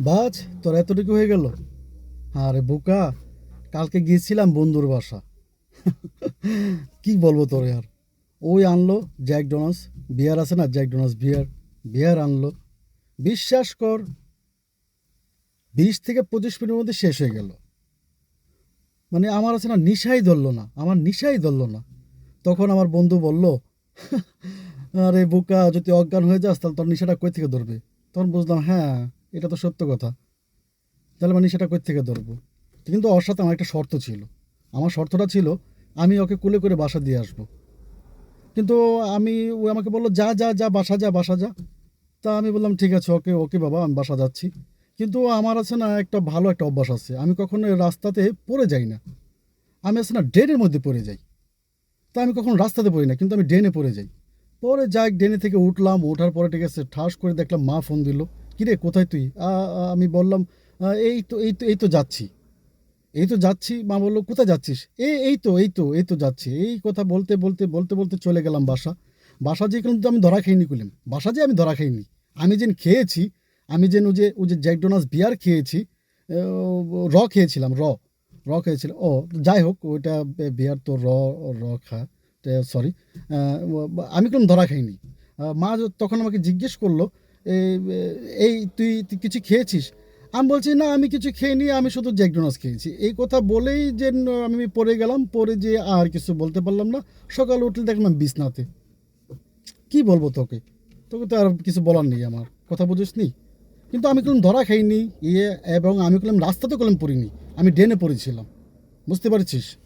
বাজ, তোর এতটুকু হয়ে গেল? আরে বোকা, কালকে গিয়েছিলাম বন্ধুর বাসা। কি বলব তোরে আর? ওই আনলো জ্যাক ডোনাস, বিয়ার আছে না জ্যাক ডোনাস বিয়ার বিয়ার আনলো। বিশ্বাস কর, বিশ থেকে পঁচিশ মিনিটের মধ্যে শেষ হয়ে গেল। মানে আমার আছে না, নিশাই ধরলো না, আমার নিশাই ধরলো না। তখন আমার বন্ধু বলল, আরে বোকা, যদি অজ্ঞান হয়ে যাস, তাহলে তোর নিশাটা কই থেকে ধরবে? তখন বুঝলাম হ্যাঁ এটা তো সত্য কথা। তাহলে মানে সেটা কই থেকে ধরবো? কিন্তু ওর সাথে আমার একটা শর্ত ছিল। আমার শর্তটা ছিল, আমি ওকে কুলে করে বাসা দিয়ে আসব। কিন্তু আমি, ও আমাকে বলল, যা যা যা, বাসা যা বাসা যা। তা আমি বললাম, ঠিক আছে, ওকে ওকে বাবা, আমি বাসা যাচ্ছি। কিন্তু আমার আছে না একটা ভালো একটা অভ্যাস আছে। আমি কখনো রাস্তাতে পড়ে যাই না। আমি আছে না ড্রেনের মধ্যে পড়ে যাই। তা আমি কখনো রাস্তাতে পড়ি না, কিন্তু আমি ড্রেনে পড়ে যাই। পরে যাই, ড্রেনে থেকে উঠলাম, ওঠার পরে ঠিক আছে, ঠাস করে দেখলাম মা ফোন দিল। কিরে, কোথায় তুই? আমি বললাম এই তো এই তো এই তো যাচ্ছি। এই তো যাচ্ছি? মা বলল, কোথায় যাচ্ছিস? এই এই তো এই তো এই তো যাচ্ছি। এই কথা বলতে বলতে বলতে বলতে চলে গেলাম বাসা। বাসা যে কিন্তু আমি ধরা খাইনি কুলিম। বাসা যে আমি ধরা খাইনি আমি যেন খেয়েছি, আমি যেন যে, ওই যে জ্যাকডোনাস বিয়ার খেয়েছি র খেয়েছিলাম, র র খেয়েছিলাম ও, যাই হোক, ওইটা বিয়ার তো র র খা সরি আমি কোনো ধরা খাইনি মা তখন আমাকে জিজ্ঞেস করল "এই- তুই কিছু খেয়েছিস? আমি বলছি, না, আমি কিছু খেয়ে আমি শুধু জ্যাকডোনাস খেয়েছি। এই কথা বলেই যে আমি পড়ে গেলাম পরে যে আর কিছু বলতে পারলাম না। সকাল উঠলে দেখলাম বিছনাতে। কি বলব তোকে? তোকে তো আর কিছু বলার নেই আমার। কথা বুঝিস নি? কিন্তু আমি কোনো ধরা খাইনি ইয়ে এবং আমি কোনো রাস্তাতে কলম পড়িনি। আমি ড্রেনে পড়েছিলাম। বুঝতে পারছিস?